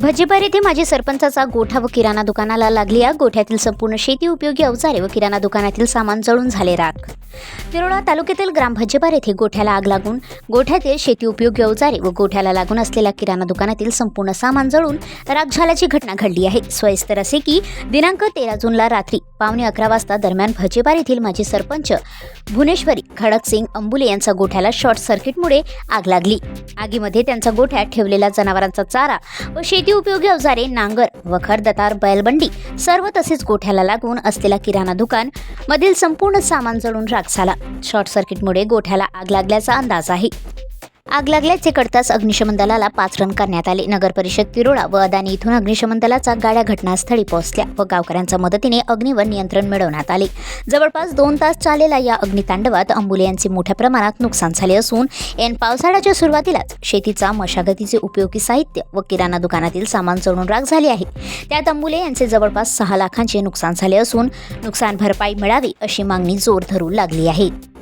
भजीपर येथे माजी सरपंचाचा गोठा व किराणा दुकानाला लागली आग. गोठ्यातील संपूर्ण शेती उपयोगी अवजारे व किराणा दुकानातील सामान जळून झाले राख. तिरोडा तालुक्यातील ग्राम भजीपार येथे गोठ्याला आग लागून गोठ्यातील शेती उपयोगी अवजारे व गोठ्याला लागून असलेल्या किराणा दुकानातील संपूर्ण सामान जळून राग झाल्याची घटना घडली आहे. स्वयस्तर असे की दिनांक तेरा जूनला रात्री पावणे अकरा वाजता दरम्यान भजेपार येथील माजी सरपंच भुवनेश्वरी खडकसिंग अंबुले यांचा गोठ्याला शॉर्ट सर्किटमुळे आग लागली. आगीमध्ये त्यांचा गोठ्यात ठेवलेला जनावरांचा चारा व शेती उपयोगी अवजारे नांगर वखर दतार बैलबंडी सर्व तसेच गोठ्याला लागून असलेला किराणा दुकान मधील संपूर्ण सामान जळून राख झाला. शॉर्ट सर्किटमुळे गोठ्याला आग लागल्याचा अंदाज आहे आग लागल्याचे कळताच अग्निशमन दलाला पाच रन करण्यात आले. नगर परिषद तिरोळा व अदानी इथून अग्निशमन दलाचा गाड्या घटनास्थळी पोहोचल्या व गावकऱ्यांच्या मदतीने अग्नीवर नियंत्रण मिळवण्यात आले. जवळपास दोन तास चाललेल्या या अग्नितांडवात अंबुले यांचे मोठ्या प्रमाणात नुकसान झाले असून ऐन पावसाळ्याच्या सुरुवातीलाच शेतीचा मशागतीचे उपयोगी साहित्य व किराणा दुकानातील सामान जळून राख झाले आहे. त्यात अंबुले यांचे जवळपास सहा लाखांचे नुकसान झाले असून नुकसान भरपाई मिळावी अशी मागणी जोर धरू लागली आहे.